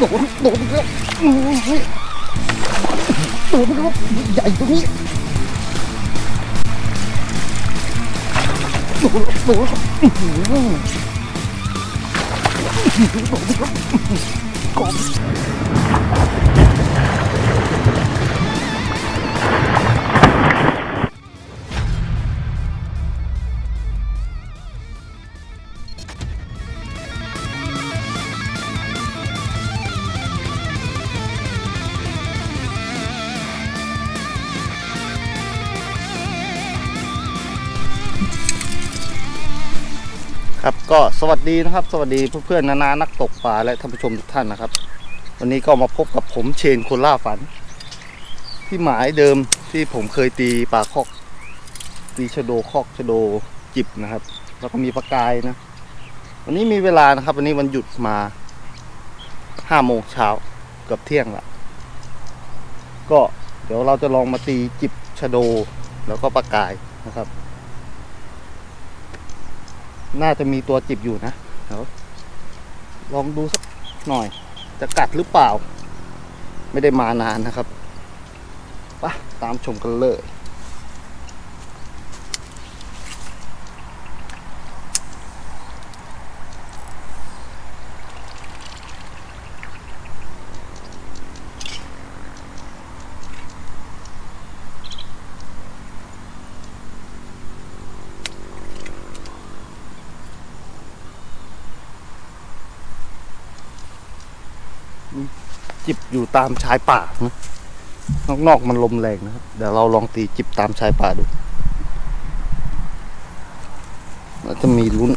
โดนโดนอีกแล้วอื้อเฮ้ยโดนอีกแล้วใหญ่ตรงนี้โดนโดนอื้อหือโดนอีกแกบครับ ก็สวัสดีนะครับ สวัสดีเพื่อนๆนานานักตกปลาและท่านผู้ชมทุกท่านนะครับ วันนี้ก็มาพบกับผมเชนคนล่าฝัน ที่หมายเดิมที่ผมเคยตีปลาคอก ตีชะโดคอกชะโดจิบนะครับ แล้วก็มีปลากายนะ วันนี้มีเวลานะครับ วันนี้วันหยุดมาห้าโมงเช้าเกือบเที่ยงละก็เดี๋ยวเราจะลองมาตีจิบชะโดแล้วก็ปลากายนะครับ น่าจะมีตัวจิบอยู่นะเดี๋ยวลองดูสักหน่อย จะกัดหรือเปล่า ไม่ได้มานานนะครับไปะตามชมกันเลย จิบอยู่ตามชายป่านะนอกๆมันลมแรงนะครับ เดี๋ยวเราลองตีจิบตามชายป่าดูแล้วจะมีลุ้น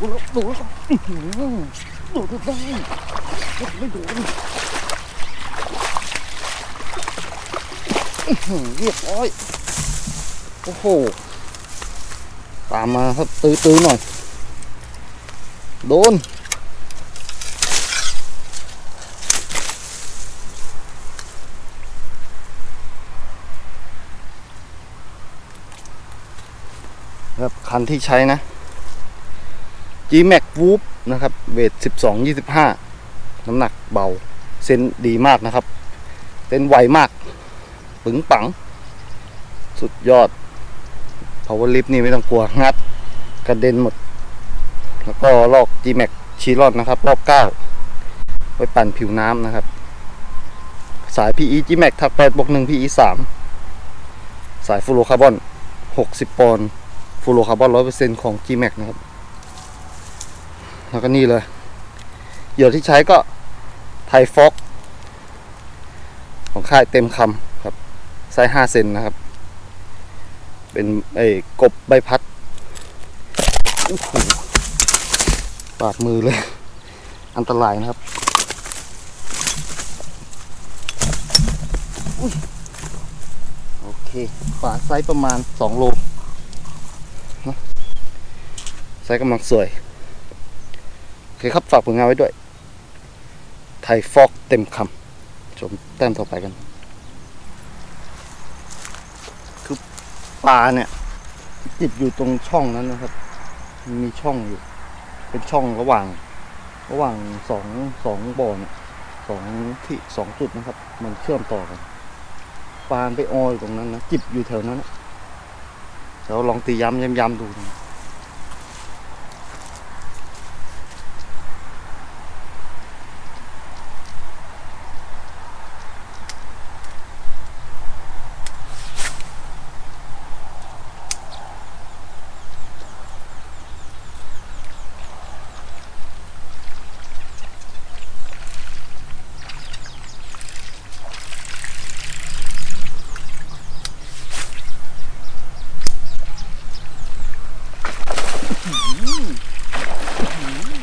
ดูแล้วดูแล้วอื้อหือดูได้ไม่โดนเรียบร้อย โอ้โห ตามมาครับตื้อๆหน่อย โดนครับคันที่ใช้นะ G-Max Whoop นะครับ เวท 12 25 น้ำหนักเบา เส้นดีมากนะครับ เส้นไวมาก ปึงปัง สุดยอด power lift นี่ไม่ต้องกลัว งัดกระเด็นหมด แล้วก็ลอก G-Max ชีรอนนะครับ รอบ9ไว้ปั่นผิวน้ำนะครับ สาย PE G-Max ทัก8บวก1 PE 3 สายฟูโรคาร์บอน 60 ปอนด์ฟูโรคาร์บอน 100%ของ G-Max นะครับ แล้วก็นี่เลยเหยื่อที่ใช้ก็ไทฟอกของค่ายเต็มคำครับไซส์ห้าเซนนะครับ เป็นไอ้กบใบพัดโอ้โหบาดมือเลย อันตรายนะครับโอเคฝาไซส์ประมาณ 2 โลนะไซส์กำลังสวย เคครับ ฝากผลงานไว้ด้วย ไทยฟอกเต็มคำชมแต้มต่อไปกัน คือปลาเนี่ยจิบอยู่ตรงช่องนั้นนะครับ มีช่องอยู่ เป็นช่องระหว่าง ระหว่างสองสองบ่อเนี่ยสองที่สองจุดนะครับ มันเชื่อมต่อกันปลาไปออยตรงนั้นนะจิบอยู่แถวนั้นนะเดี๋ยวลองตีย้ำย้ำย้ำดูนะ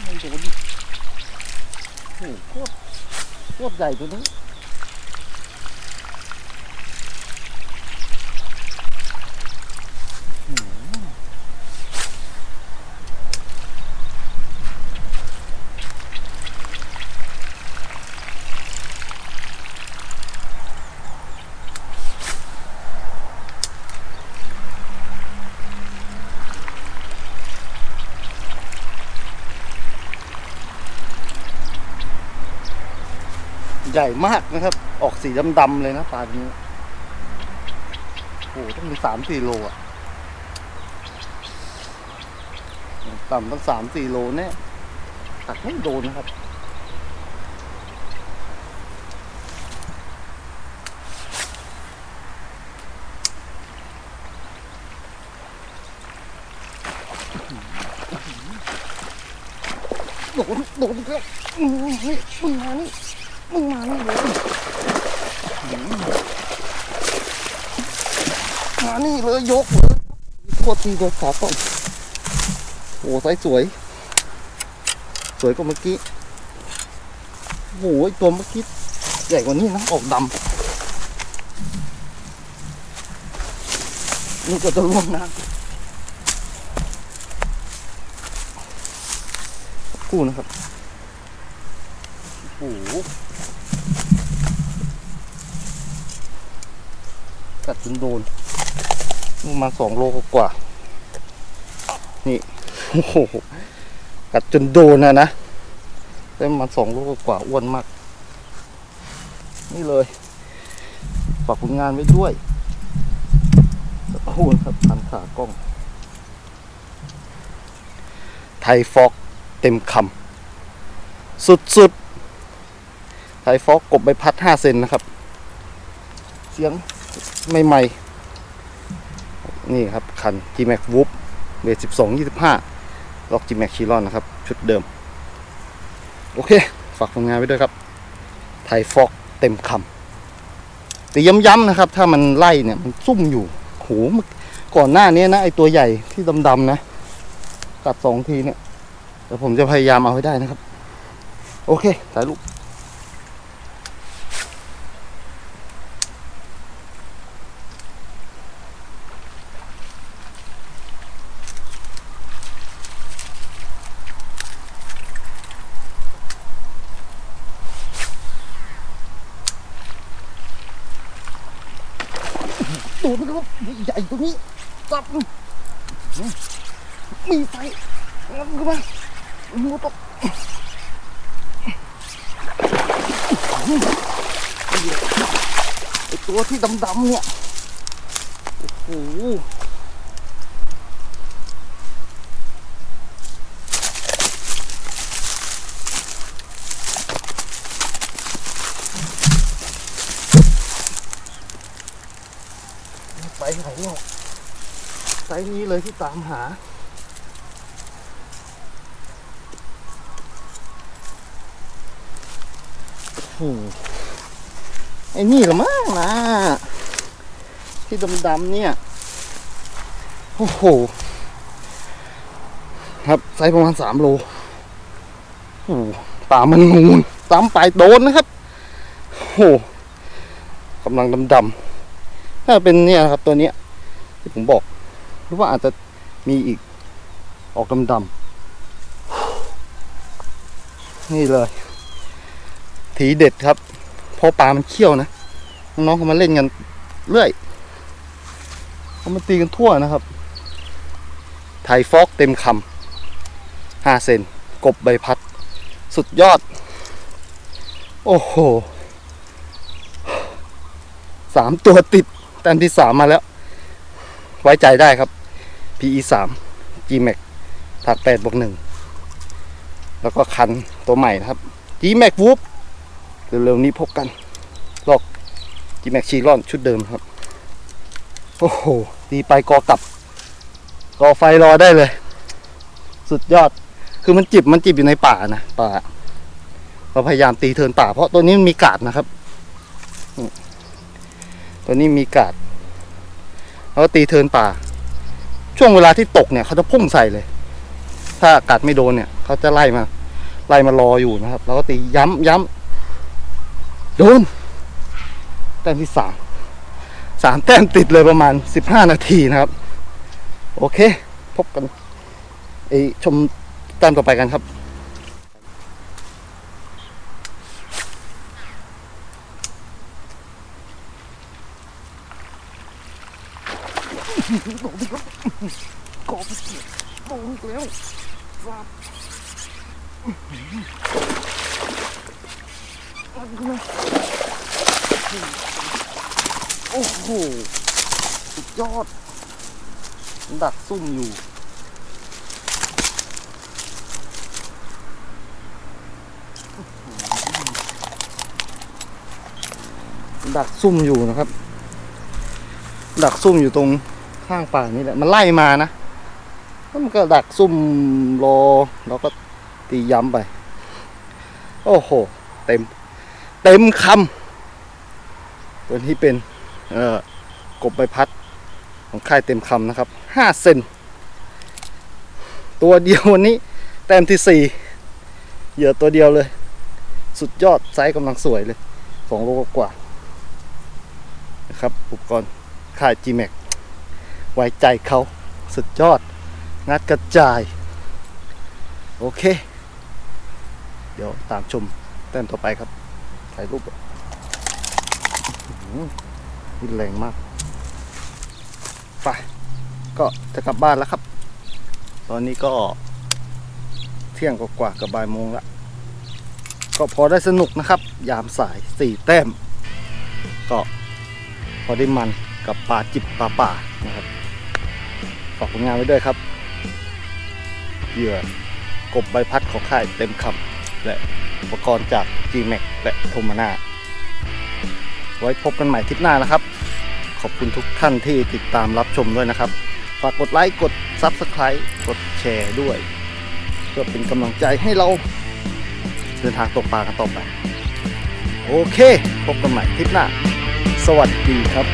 มันโดนโอ้โหโคตร โคตร ใหญ่มากนะครับ ออกสีดำๆเลยนะปลาตัวนี้ โอ้โหต้องมีสามสี่โลอะ ต่ำต้องสามสี่โลแน่ตักไม่โดนนะครับ โดน โดนแล้วมึงนี่มึงมานี่ มึงมานี่เลยมานี่เลยยกเลยโคตรทีตัวขาต้นโอ้ไซส์สวย สวยกว่าเมื่อกี้โอ้ยตัวเมื่อกี้ใหญ่กว่านี้นะออกดำนี่ก็จะร่วมน้ำคู่นะครับ โอ้โหกัดจนโดนมาสองโลกว่า นี่ โอ้โห กัดจนโดนนะนะได้มาสองโลกว่าอ้วนมาก นี่เลย ฝากผลงานไว้ด้วยโอ้โหครับพันขากล้อง ไทยฟอกเต็มคำสุดๆ ไทฟอกกบใบพัดห้าเซนนะครับ เสียงใหม่ๆ นี่ครับ คัน G Max Whoop เบสสิบสองยี่สิบห้าล็อก G Max ชีรอนนะครับ ชุดเดิม โอเค ฝากผลงานไว้ด้วยครับ ไทยฟอกเต็มคำแต่ย้ำๆนะครับ ถ้ามันไล่เนี่ย มันซุ่มอยู่โหมก่อนหน้านี้นะ ไอตัวใหญ่ที่ดำๆนะกัดสองทีเนี่ยเดี๋ยวผมจะพยายามเอาให้ได้นะครับ โอเคถ่ายรูป ดูนะครับใหญ่ตัวนี้จับมีไฟงับเข้ามางูตกไอตัวที่ดำๆเนี่ย โอ้โห ไปไหนหรอกไซส์ นี้เลยที่ตามหา โอ้โหไอ้นี่ละมั้งนะที่ดำๆเนี่ย โอ้โห ครับไซส์ประมาณสามโลโอ้โหป่ามันงูนตามปลายโดนนะครับ โอ้โหกำลังดำๆถ้าเป็นเนี่ยนะครับตัวเนี้ยที่ผมบอก หรือว่าอาจจะมีอีกออกดำๆนี่เลยทีเด็ดครับเพราะปลามันเขี้ยวนะน้องเขามาเล่นกันเรื่อยเขามาตีกันทั่วนะครับไทยฟอกเต็มคำห้าเซนกบใบพัด สุดยอด โอ้โหสามตัวติดแต้มที่สามมาแล้ว ไว้ใจได้ครับ PE สาม G Max ถักแปดบวกหนึ่งแล้วก็คันตัวใหม่นะครับ G Max Whoop เร็วๆนี้พบกัน ลอก G Max ชีรอนชุดเดิมครับ โอ้โหตีไปกอกลับ กอไฟรอได้เลย สุดยอด คือมันจิบมันจิบอยู่ในป่านะ ป่า เราพยายามตีเทินป่า เพราะตัวนี้มันมีกาดนะครับ ตัวนี้มีกาด แล้วก็ตีเทินป่า ช่วงเวลาที่ตกเนี่ยเขาจะพุ่งใส่เลย ถ้าอากัดไม่โดนเนี่ยเขาจะไล่มา ไล่มารออยู่นะครับ แล้วก็ตีย้ำย้ำโดนแต้มที่สามสามแต้มติดเลยประมาณสิบห้านาทีนะครับ โอเค พบกันไอชมแต้มต่อไปกันครับ กบโดนอีกแล้วฟาดโอ้โห สุดยอด ดักซุ่มอยู่ดักซุ่มอยู่นะครับ ดักซุ่มอยู่ตรง ข้างป่านี่แหละ มันไล่มานะแล้วมันก็ดักซุ่มรอแล้วก็ตีย้ำไป โอ้โห เต็ม เต็มคำตัวนี้เป็น เอ่อกบใบพัด ของค่ายเต็มคำนะครับห้าเซนตัวเดียววันนี้ แต้มที่สี่เหยื่อตัวเดียวเลย สุดยอดไซส์กำลังสวยเลยสองโลกว่านะครับ อุปกรณ์ค่าย G-Max ไว้ใจเขาสุดยอด งัดกระจาย โอเค เดี๋ยวตามชมแต้มต่อไปครับถ่ายรูปก่อนอื้อหือนี่แรงมากไปก็จะกลับบ้านแล้วครับ ตอนนี้ก็เที่ยงกว่ากับบ่ายโมงละก็พอได้สนุกนะครับ ยามสายสี่แต้ม ก็พอได้มันกับปลาจิบปลาป่านะครับ ฝากผลงานไว้ด้วยครับเหยื่อกบใบพัดของค่ายเต็มคำและอุปกรณ์จาก G-Max และโทมานาไว้พบกันใหม่ทิปหน้านะครับ ขอบคุณทุกท่านที่ติดตามรับชมด้วยนะครับ ฝากกดไลค์กด Subscribe กดแชร์ด้วย เพื่อเป็นกำลังใจให้เราเดินทางตกปลากันต่อไป โอเค พบกันใหม่ทิปหน้า สวัสดีครับ